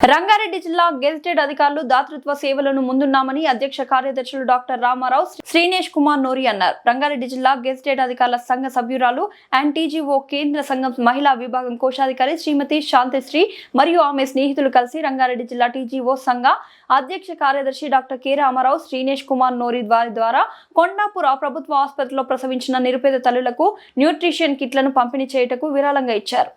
రంగారెడ్డి జిల్లా గెజిటెడ్ అధికారులు దాతృత్వ సేవలను ముందున్నామని అధ్యక్ష కార్యదర్శులు డాక్టర్ రామారావు శ్రీనేష్ కుమార్ నోరి అన్నారు. రంగారెడ్డి జిల్లా గెజిటెడ్ అధికారుల సంఘ సభ్యురాలు అండ్ టీజీఓ కేంద్ర సంఘం మహిళా విభాగం కోశాధికారి శ్రీమతి శాంతిశ్రీ మరియు ఆమె స్నేహితులు కలిసి రంగారెడ్డి జిల్లా టీజీఓ సంఘ అధ్యక్ష కార్యదర్శి డాక్టర్ కె రామారావు శ్రీనేష్ కుమార్ నోరి వారి ద్వారా కొండాపుర ప్రభుత్వ ఆసుపత్రిలో ప్రసవించిన నిరుపేద తల్లులకు న్యూట్రిషన్ కిట్లను పంపిణీ చేయుటకు విరాళంగా ఇచ్చారు.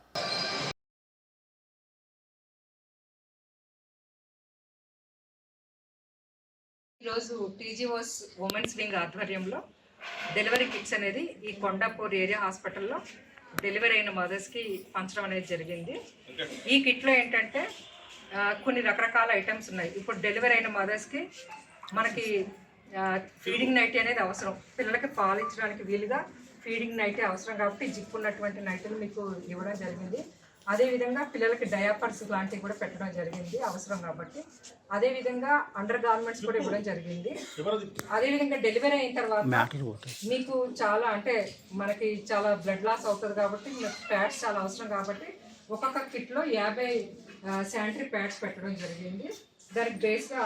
ఈరోజు టీజీఓస్ ఉమెన్స్ వింగ్ ఆధ్వర్యంలో డెలివరీ కిట్స్ అనేది ఈ కొండాపూర్ ఏరియా హాస్పిటల్లో డెలివరీ అయిన మదర్స్కి పంచడం అనేది జరిగింది. ఈ కిట్లో ఏంటంటే కొన్ని రకరకాల ఐటమ్స్ ఉన్నాయి. ఇప్పుడు డెలివరీ అయిన మదర్స్కి మనకి ఫీడింగ్ నైటీ అనేది అవసరం. పిల్లలకి పాలు ఇచ్చడానికి వీలుగా ఫీడింగ్ నైటీ అవసరం కాబట్టి జిప్ ఉన్నటువంటి నైటీలు మీకు ఇవ్వడం జరిగింది. అదేవిధంగా పిల్లలకి డయాపర్స్ లాంటివి కూడా పెట్టడం జరిగింది అవసరం కాబట్టి. అదేవిధంగా అండర్ గార్మెంట్స్ కూడా ఇవ్వడం జరిగింది. అదేవిధంగా డెలివరీ అయిన తర్వాత మీకు చాలా అంటే మనకి చాలా బ్లడ్ లాస్ అవుతుంది కాబట్టి ప్యాడ్స్ చాలా అవసరం కాబట్టి ఒక్కొక్క కిట్లో యాభై శానిటరీ ప్యాడ్స్ పెట్టడం జరిగింది. దానికి బేస్గా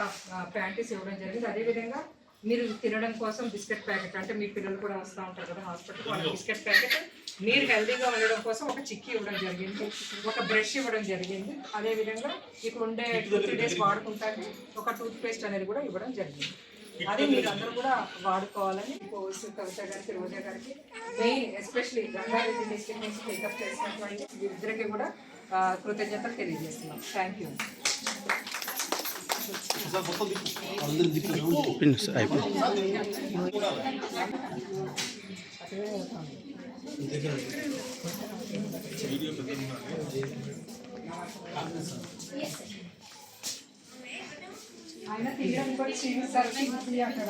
ప్యాంటీస్ ఇవ్వడం జరిగింది. అదేవిధంగా మీరు తినడం కోసం బిస్కెట్ ప్యాకెట్ అంటే మీ పిల్లలు కూడా వస్తూ ఉంటారు కదా హాస్పిటల్ బిస్కెట్ ప్యాకెట్ మీరు హెల్తీగా ఉండడం కోసం ఒక చిక్కీ ఇవ్వడం జరిగింది ఒక బ్రష్ ఇవ్వడం జరిగింది. అదేవిధంగా ఇక్కడ ఉండే టూ త్రీ డేస్ వాడుకుంటానికి ఒక టూత్ పేస్ట్ అనేది కూడా ఇవ్వడం జరిగింది. అది మీరు అందరూ కూడా వాడుకోవాలని కవిత గారికి రోజా గారికి మెయిన్ ఎస్పెషలీ రంగారెడ్డి డిస్ట్రిక్ట్ నుంచి పికప్ చేసినటువంటి వీరిద్దరికి కూడా కృతజ్ఞతలు తెలియజేస్తున్నాం. థ్యాంక్ యూ ఆయన తీయడం కూడా శ్రీనివాసరావు అక్కడ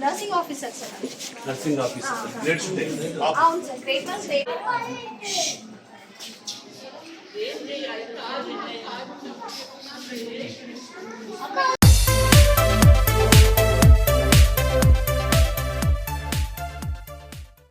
nursing officer sir nursing officer grade అవును సార్ గ్రేట్ వన్ గ్రేట్